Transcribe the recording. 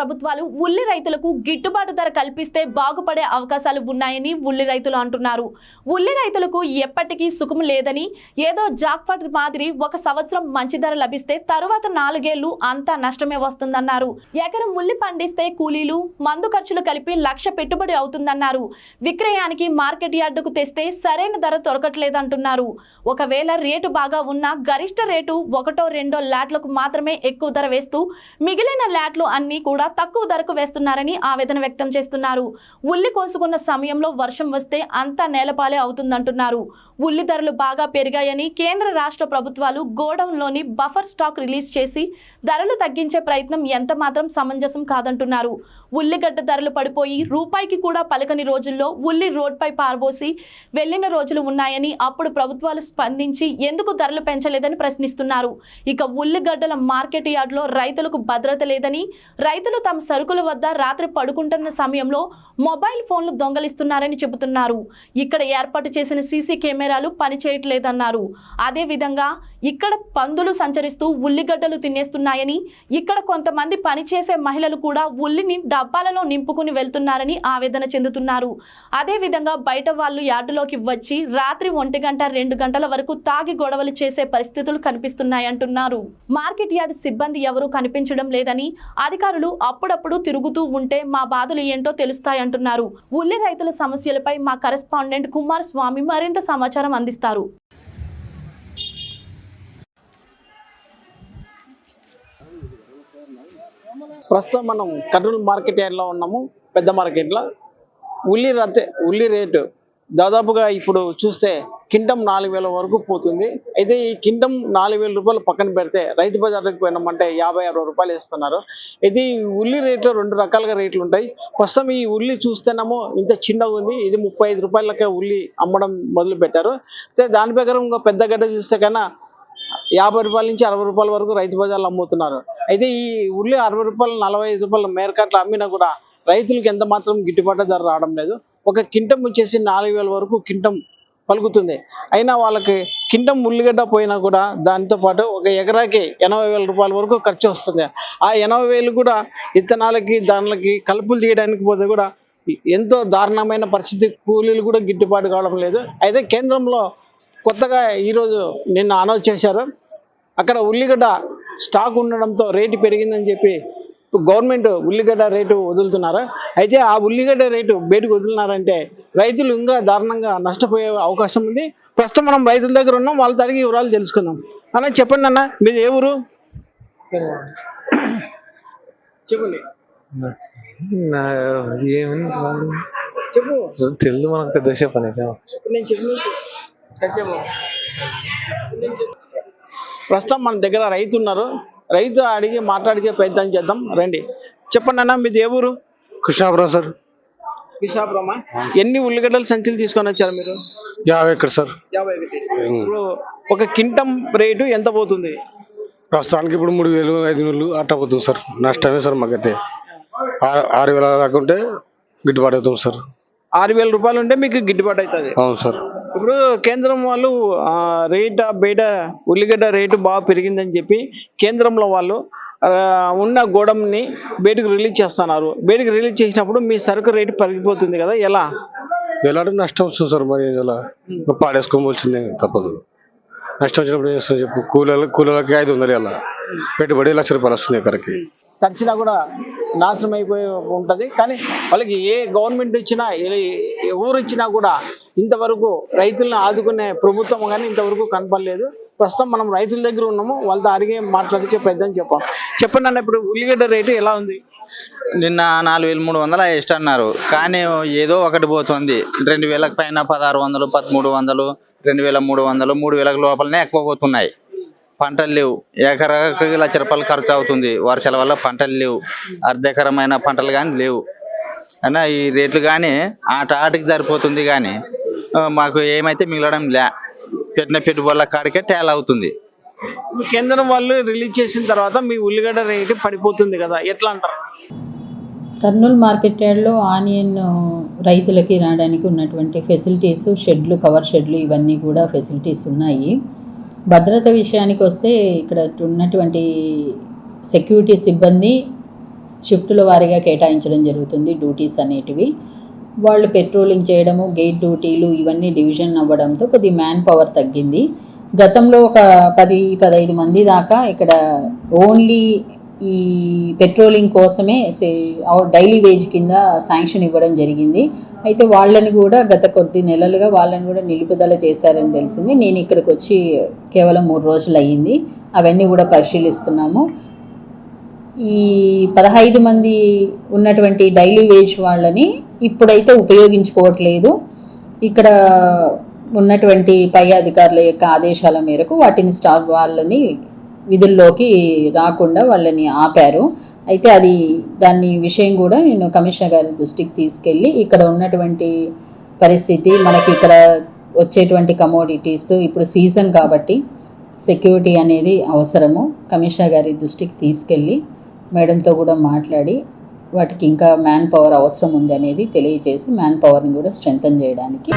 ప్రభుత్వాలు ఉల్లి రైతులకు గిట్టుబాటు ధర కల్పిస్తే బాగుపడే అవకాశాలు ఉన్నాయని ఉల్లి రైతులు అంటున్నారు. ఉల్లి రైతులకు ఎప్పటికీ సుఖం లేదని ఏదో జాక్పాట్ మాదిరి ఒక సంవత్సరం మంచి ధర లభిస్తే తరువాత నాలుగేళ్ళు అంతా నష్టమే వస్తుందన్నారు. ఎకరం ఉల్లి పండిస్తే కూలీలు మందు ఖర్చులు కలిపి లక్ష పెట్టుబడి అవుతుందన్నారు. విక్రయానికి మార్కెట్ యార్డుకు తెస్తే సరైన ధర దొరకట్లేదంటున్నారు. ఒకవేళ రేటు బాగా ఉన్నా గరిష్ట రేటు ఒకటో రెండో ల్యాట్లకు మాత్రమే ఎక్కువ ధర వేస్తూ మిగిలిన ల్యాట్లు అన్ని కూడా తక్కువ ధరకు వేస్తున్నారని ఆవేదన వ్యక్తం చేస్తున్నారు. ఉల్లి కోసుకున్న సమయంలో వర్షం వస్తే అంతా నేలపాలే అవుతుందంటున్నారు. ఉల్లి ధరలు బాగా పెరిగాయని కేంద్ర రాష్ట్ర ప్రభుత్వాలు గోడౌన్లోని బఫర్ స్టాక్ రిలీజ్ చేసి ధరలు తగ్గించే ప్రయత్నం ఎంత మాత్రం సమంజసం కాదంటున్నారు. ఉల్లిగడ్డ ధరలు పడిపోయి రూపాయికి కూడా పలకని రోజుల్లో ఉల్లి రోడ్పై పారబోసి వెళ్ళిన రోజులు ఉన్నాయని అప్పుడు ప్రభుత్వాలు స్పందించి ఎందుకు ధరలు పెంచలేదని ప్రశ్నిస్తున్నారు. ఇక ఉల్లిగడ్డల మార్కెట్ యార్డ్లో రైతులకు భద్రత లేదని రైతులు తమ సరుకుల వద్ద రాత్రి పడుకుంటున్న సమయంలో మొబైల్ ఫోన్లు దొంగలిస్తున్నారని చెబుతున్నారు. ఇక్కడ ఏర్పాటు చేసిన సీసీ కెమెరాలు పనిచేయట్లేదన్నారు. అదేవిధంగా ఇక్కడ పందులు సంచరిస్తూ ఉల్లిగడ్డలు తినేస్తున్నాయని ఇక్కడ కొంతమంది పనిచేసే మహిళలు కూడా ఉల్లిని డబ్బాలలో నింపుకుని వెళ్తున్నారని ఆవేదన చెందుతున్నారు. అదేవిధంగా బయట వాళ్ళు యార్డులోకి వచ్చి రాత్రి ఒంటి గంట రెండు గంటల వరకు తాగి గొడవలు చేసే పరిస్థితులు కనిపిస్తున్నాయంటున్నారు. మార్కెట్ యార్డ్ సిబ్బంది ఎవరూ కనిపించడం లేదని అధికారులు అప్పుడప్పుడు తిరుగుతూ ఉంటే మా బాధలు ఏంటో తెలుస్తాయంటున్నారు ఉల్లి రైతుల సమస్యలపై మా కరెస్పాండెంట్ కుమార్ స్వామి మరింత సమాచారం అందిస్తారు. ప్రస్తుతం మనం కర్నూలు మార్కెట్ ఏరియాలో ఉన్నాము పెద్ద మార్కెట్లో. ఉల్లి రతే ఉల్లి రేటు దాదాపుగా ఇప్పుడు చూస్తే కింటం నాలుగు వేల వరకు పోతుంది. అయితే ఈ కింటం నాలుగు వేల రూపాయలు పక్కన పెడితే రైతు బజార్కి పోయినామంటే యాభై అరవై రూపాయలు ఇస్తున్నారు అయితే ఈ ఉల్లి రేట్లో రెండు రకాలుగా రేట్లు ఉంటాయి. ప్రస్తుతం ఈ ఉల్లి చూస్తేనేమో ఇంత చిన్నగా ఉంది. ఇది ముప్పై ఐదు రూపాయలకే ఉల్లి అమ్మడం మొదలు పెట్టారు. అయితే దాని ప్రకారం ఇంకా పెద్ద గడ్డ చూస్తే కన్నా యాభై రూపాయల నుంచి అరవై రూపాయల వరకు రైతు బజార్లో అమ్ముతున్నారు. అయితే ఈ ఉల్లి అరవై రూపాయలు నలభై ఐదు రూపాయల మేరకట్లు అమ్మినా కూడా రైతులకు ఎంత మాత్రం గిట్టుబాటు ధర రావడం లేదు. ఒక కింటం వచ్చేసి నాలుగు వేల వరకు కింటం పలుకుతుంది. అయినా వాళ్ళకి కింటం ఉల్లిగడ్డ పోయినా కూడా దానితో పాటు ఒక ఎకరాకి ఎనభై వేల రూపాయల వరకు ఖర్చు వస్తుంది. ఆ ఎనభై వేలు కూడా ఇత్తనాలకి దానికి కలుపులు తీయడానికి పోతే కూడా ఎంతో దారుణమైన పరిస్థితి కూలీలు కూడా గిట్టుబాటు కావడం లేదు. అయితే కేంద్రంలో కొత్తగా ఈరోజు నిన్న అనౌన్స్ చేశారు. అక్కడ ఉల్లిగడ్డ స్టాక్ ఉండడంతో రేటు పెరిగిందని చెప్పి గవర్నమెంట్ ఉల్లిగడ్డ రేటు వదులుతున్నారు? అయితే ఆ ఉల్లిగడ్డ రేటు బయటకు వదిలినారంటే రైతులు ఇంకా దారుణంగా నష్టపోయే అవకాశం ఉంది. ప్రస్తుతం మనం రైతుల దగ్గర ఉన్నాం వాళ్ళతో అడిగి వివరాలు తెలుసుకుందాం. అన్న చెప్పండి అన్న మీది ఏ ఊరు? చెప్పండి. తెలుగు మనకు పెద్ద పని నేను చెప్పు. ప్రస్తుతం మన దగ్గర రైతు ఉన్నారు రైతు అడిగి మాట్లాడిచే ప్రయత్నం చేద్దాం. రండి. చెప్పండి అన్న మీది ఏ ఊరు? కృష్ణాపురం సార్. విశాఖపురమా ఎన్ని ఉల్లిగడ్డలు సంచులు తీసుకొని వచ్చారు మీరు? యాభై ఎక్కడ సార్. యాభై ఒకటి ఇప్పుడు ఒక కింటం రేటు ఎంత పోతుంది? ప్రస్తుతానికి ఇప్పుడు మూడు వేలు ఐదు వేలు అట్ట పోతుంది సార్. నష్టమే సార్ మాకైతే. ఆ- ఆరు వేల దాకా ఉంటే గిట్టుబాటు అవుతుంది సార్. ఆరు వేల రూపాయలు ఉంటే మీకు గిట్టుబాటు అవుతుంది. అవును సార్. ఇప్పుడు కేంద్రం వాళ్ళు రేట్ బయట ఉల్లిగడ్డ రేటు బాగా పెరిగిందని చెప్పి కేంద్రంలో వాళ్ళు ఉన్న గోడంని బయటకు రిలీజ్ చేస్తున్నారు. బయటకు రిలీజ్ చేసినప్పుడు మీ సరుకు రేటు పెరిగిపోతుంది కదా ఎలా? ఎలాంటి నష్టం వస్తుంది సార్ మరి ఇలా? పాడేసుకోవాల్సిందే తప్పదు. నష్టం వచ్చినప్పుడు ఏం చెప్పు? కూలీల కూలీలకి ఐదు వందలు ఇలా పెట్టుబడి లక్ష రూపాయలు వస్తుంది ఎకరకి. తడిచినా కూడా నాశనం అయిపోయి ఉంటుంది. కానీ వాళ్ళకి ఏ గవర్నమెంట్ ఇచ్చినా ఏ- ఎవరు ఇచ్చినా కూడా ఇంతవరకు రైతులను ఆదుకునే ప్రభుత్వం కానీ ఇంతవరకు కనపడలేదు. ప్రస్తుతం మనం రైతుల దగ్గర ఉన్నాము. వాళ్ళతో అడిగే మాట్లాడించే పెద్దని చెప్పాం చెప్పండి అన్న ఇప్పుడు ఉల్లిగడ్డ రేటు ఎలా ఉంది? నిన్న నాలుగు వేలు మూడు వందలు ఇష్ట అన్నారు. కానీ ఏదో ఒకటి పోతుంది. రెండు వేలకు పైన పదహారు వందలు పదమూడు వందలు రెండు వేల మూడు వందలు మూడు వేలకు లోపలనే ఎక్కువ పోతున్నాయి. పంటలు లేవు. ఎకరాకి లక్ష రూపాయలు ఖర్చు అవుతుంది. వర్షాల వల్ల పంటలు లేవు. అర్ధెకరమైన పంటలు కానీ లేవు. అయినా ఈ రేట్లు కానీ ఆట ఆటకి సరిపోతుంది కానీ మాకు ఏమైతే మిగలడం లే. పెట్టిన పెట్టుబడుల కాడికే తేలా అవుతుంది. కేంద్రం వాళ్ళు రిలీజ్ చేసిన తర్వాత మీ ఉల్లిగడ్డ రేటు పడిపోతుంది కదా ఎట్లా అంటారు? కర్నూలు మార్కెట్ యార్డ్లో ఆనియన్ రైతులకి రావడానికి ఉన్నటువంటి ఫెసిలిటీస్ షెడ్లు కవర్ షెడ్లు ఇవన్నీ కూడా ఫెసిలిటీస్ ఉన్నాయి. భద్రత విషయానికి వస్తే ఇక్కడ ఉన్నటువంటి సెక్యూరిటీ సిబ్బంది షిఫ్టుల వారీగా కేటాయించడం జరుగుతుంది డ్యూటీస్ అనేటివి. వాళ్ళు పెట్రోలింగ్ చేయడము గేట్ డ్యూటీలు ఇవన్నీ డివిజన్ అవ్వడంతో కొద్ది మ్యాన్ పవర్ తగ్గింది. గతంలో ఒక పది పదహైదు మంది దాకా ఇక్కడ ఓన్లీ ఈ పెట్రోలింగ్ కోసమే డైలీ వేజ్ కింద శాంక్షన్ ఇవ్వడం జరిగింది. అయితే వాళ్ళని కూడా గత కొద్ది నెలలుగా వాళ్ళని కూడా నిలుపుదల చేశారని తెలిసింది. నేను ఇక్కడికి వచ్చి కేవలం మూడు రోజులు అయ్యింది అవన్నీ కూడా పరిశీలిస్తున్నాము. ఈ పదహైదు మంది ఉన్నటువంటి డైలీ వేజ్ వాళ్ళని ఇప్పుడైతే ఉపయోగించుకోవట్లేదు. ఇక్కడ ఉన్నటువంటి పై అధికారుల యొక్క ఆదేశాల మేరకు వాటిని స్టాఫ్ వాళ్ళని విధుల్లోకి రాకుండా వాళ్ళని ఆపారు. అయితే అది దాని విషయం కూడా నేను కమిషనర్ గారి దృష్టికి తీసుకెళ్ళి ఇక్కడ ఉన్నటువంటి పరిస్థితి మనకి ఇక్కడ వచ్చేటువంటి కమోడిటీస్ ఇప్పుడు సీజన్ కాబట్టి సెక్యూరిటీ అనేది అవసరము. కమిషనర్ గారి దృష్టికి తీసుకెళ్ళి మేడంతో కూడా మాట్లాడి వాటికి ఇంకా మ్యాన్ పవర్ అవసరం ఉంది అనేది తెలియజేసి మ్యాన్ పవర్ని కూడా స్ట్రెంగ్తన్ చేయడానికి